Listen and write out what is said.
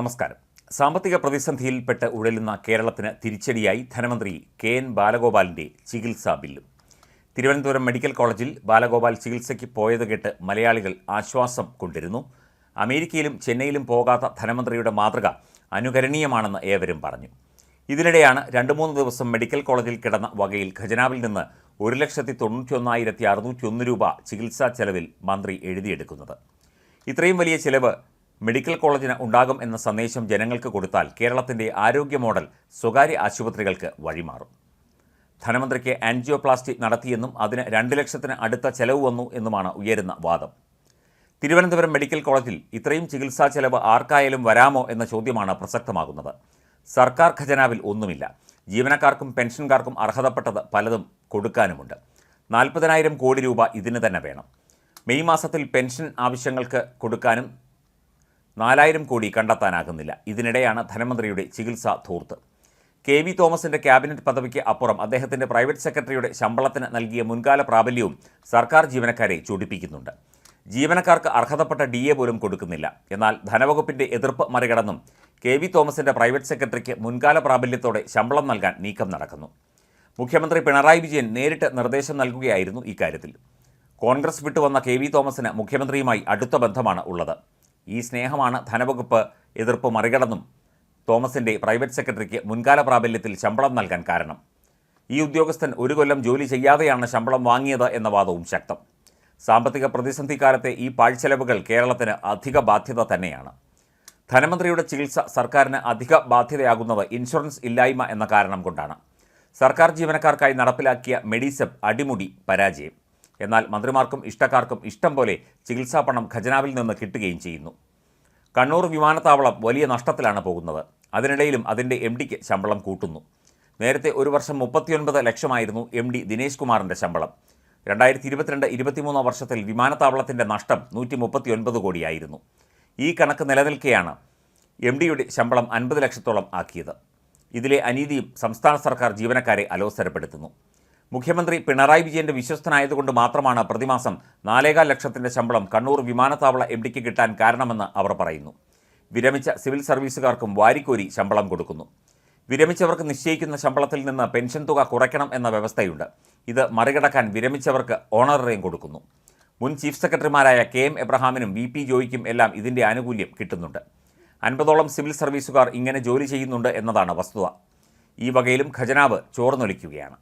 നമസ്കാരം. സാമ്പത്തിക പ്രതിസന്ധിയിൽപ്പെട്ട് ഉഴലുന്ന കേരളത്തിന് തിരിച്ചടിയായി ധനമന്ത്രി കെ എൻ ബാലഗോപാലിന്റെ ചികിത്സാ ബില്ലും. തിരുവനന്തപുരം മെഡിക്കൽ കോളേജിൽ ബാലഗോപാൽ ചികിത്സയ്ക്ക് പോയത് കേട്ട് മലയാളികൾ ആശ്വാസം കൊണ്ടിരുന്നു. അമേരിക്കയിലും ചെന്നൈയിലും പോകാത്ത ധനമന്ത്രിയുടെ മാതൃക അനുകരണീയമാണെന്ന് ഏവരും പറഞ്ഞു. ഇതിനിടെയാണ് രണ്ട് മൂന്ന് ദിവസം മെഡിക്കൽ കോളേജിൽ കിടന്ന വകയിൽ ഖജനാവിൽ നിന്ന് ഒരു ലക്ഷത്തി തൊണ്ണൂറ്റി ഒന്നായിരത്തി അറുന്നൂറ്റി ഒന്ന് രൂപ ചികിത്സാ ചെലവിൽ മന്ത്രി എഴുതിയെടുക്കുന്നത്. ഇത്രയും വലിയ ചിലവ് മെഡിക്കൽ കോളേജിന് ഉണ്ടാകും എന്ന സന്ദേശം ജനങ്ങൾക്ക് കൊടുത്താൽ കേരളത്തിന്റെ ആരോഗ്യ മോഡൽ സ്വകാര്യ ആശുപത്രികൾക്ക് വഴിമാറും. ധനമന്ത്രിക്ക് ആൻജിയോപ്ലാസ്റ്റി നടത്തിയെന്നും അതിന് രണ്ട് ലക്ഷത്തിന് അടുത്ത ചെലവ് വന്നു എന്നുമാണ് ഉയരുന്ന വാദം. തിരുവനന്തപുരം മെഡിക്കൽ കോളേജിൽ ഇത്രയും ചികിത്സാ ചെലവ് ആർക്കായാലും വരാമോ എന്ന ചോദ്യമാണ് പ്രസക്തമാകുന്നത്. സർക്കാർ ഖജനാവിൽ ഒന്നുമില്ല. ജീവനക്കാർക്കും പെൻഷൻകാർക്കും അർഹതപ്പെട്ടത് പലതും കൊടുക്കാനുമുണ്ട്. നാൽപ്പതിനായിരം കോടി രൂപ ഇതിന് തന്നെ വേണം. മെയ് മാസത്തിൽ പെൻഷൻ ആവശ്യങ്ങൾക്ക് കൊടുക്കാനും നാലായിരം കോടി കണ്ടെത്താനാകുന്നില്ല. ഇതിനിടെയാണ് ധനമന്ത്രിയുടെ ചികിത്സാ ധൂർത്ത്. കെ വി തോമസിന്റെ ക്യാബിനറ്റ് പദവിക്ക് അപ്പുറം അദ്ദേഹത്തിന്റെ പ്രൈവറ്റ് സെക്രട്ടറിയുടെ ശമ്പളത്തിന് നൽകിയ മുൻകാല പ്രാബല്യവും സർക്കാർ ജീവനക്കാരെ ചൊടിപ്പിക്കുന്നുണ്ട്. ജീവനക്കാർക്ക് അർഹതപ്പെട്ട ഡി എ പോലും കൊടുക്കുന്നില്ല. എന്നാൽ ധനവകുപ്പിന്റെ എതിർപ്പ് മറികടന്നും കെ വി തോമസിന്റെ പ്രൈവറ്റ് സെക്രട്ടറിക്ക് മുൻകാല പ്രാബല്യത്തോടെ ശമ്പളം നൽകാൻ നീക്കം നടക്കുന്നു. മുഖ്യമന്ത്രി പിണറായി വിജയൻ നേരിട്ട് നിർദ്ദേശം നൽകുകയായിരുന്നു ഇക്കാര്യത്തിൽ. കോൺഗ്രസ് വിട്ടുവന്ന കെ വി തോമസിന് മുഖ്യമന്ത്രിയുമായി അടുത്ത ബന്ധമാണ് ഉള്ളത്. ഈ സ്നേഹമാണ് ധനവകുപ്പ് എതിർപ്പ് മറികടന്നും തോമസിന്റെ പ്രൈവറ്റ് സെക്രട്ടറിക്ക് മുൻകാല പ്രാബല്യത്തിൽ ശമ്പളം നൽകാൻ കാരണം. ഈ ഉദ്യോഗസ്ഥൻ ഒരു കൊല്ലം ജോലി ചെയ്യാതെയാണ് ശമ്പളം വാങ്ങിയത് എന്ന വാദവും ശക്തം. സാമ്പത്തിക പ്രതിസന്ധി കാലത്തെ ഈ പാഴ്ചെലവുകൾ കേരളത്തിന് അധിക ബാധ്യത തന്നെയാണ്. ധനമന്ത്രിയുടെ ചികിത്സ സർക്കാരിന് അധിക ബാധ്യതയാകുന്നത് ഇൻഷുറൻസ് ഇല്ലായ്മ എന്ന കാരണം കൊണ്ടാണ്. സർക്കാർ ജീവനക്കാർക്കായി നടപ്പിലാക്കിയ മെഡിസെപ്പ് അടിമുടി പരാജയം. എന്നാൽ മന്ത്രിമാർക്കും ഇഷ്ടക്കാർക്കും ഇഷ്ടം പോലെ ചികിത്സാ പണം ഖജനാവിൽ നിന്ന് കിട്ടുകയും ചെയ്യുന്നു. കണ്ണൂർ വിമാനത്താവളം വലിയ നഷ്ടത്തിലാണ് പോകുന്നത്. അതിനിടയിലും അതിന്റെ എം ഡിക്ക് ശമ്പളം കൂട്ടുന്നു. നേരത്തെ ഒരു വർഷം മുപ്പത്തിയൊൻപത് ലക്ഷമായിരുന്നു എം ഡി ദിനേശ് കുമാറിന്റെ ശമ്പളം. രണ്ടായിരത്തി ഇരുപത്തിരണ്ട് ഇരുപത്തിമൂന്ന് വർഷത്തിൽ വിമാനത്താവളത്തിന്റെ നഷ്ടം നൂറ്റി മുപ്പത്തിയൊൻപത് കോടിയായിരുന്നു. ഈ കണക്ക് നിലനിൽക്കെയാണ് എം ഡിയുടെ ശമ്പളം അൻപത് ലക്ഷത്തോളം ആക്കിയത്. ഇതിലെ അനീതിയും സംസ്ഥാന സർക്കാർ ജീവനക്കാരെ അലോസരപ്പെടുത്തുന്നു. മുഖ്യമന്ത്രി പിണറായി വിജയന്റെ വിശ്വസ്തനായതുകൊണ്ട് മാത്രമാണ് പ്രതിമാസം നാലേകാൽ ലക്ഷത്തിന്റെ ശമ്പളം കണ്ണൂർ വിമാനത്താവള എം ഡിക്ക് കിട്ടാൻ കാരണമെന്ന് അവർ പറയുന്നു. വിരമിച്ച സിവിൽ സർവീസുകാർക്കും വാരിക്കോരി ശമ്പളം കൊടുക്കുന്നു. വിരമിച്ചവർക്ക് നിശ്ചയിക്കുന്ന ശമ്പളത്തിൽ നിന്ന് പെൻഷൻ തുക കുറയ്ക്കണം എന്ന വ്യവസ്ഥയുണ്ട്. ഇത് മറികടക്കാൻ വിരമിച്ചവർക്ക് ഓണറേയും കൊടുക്കുന്നു. മുൻ ചീഫ് സെക്രട്ടറിമാരായ കെ എം എബ്രഹാമിനും വി പി ജോയിക്കും എല്ലാം ഇതിന്റെ ആനുകൂല്യം കിട്ടുന്നുണ്ട്. അൻപതോളം സിവിൽ സർവീസുകാർ ഇങ്ങനെ ജോലി ചെയ്യുന്നുണ്ട് എന്നതാണ് വസ്തുത. ഈ വകയിലും ഖജനാവ് ചോർന്നൊലിക്കുകയാണ്.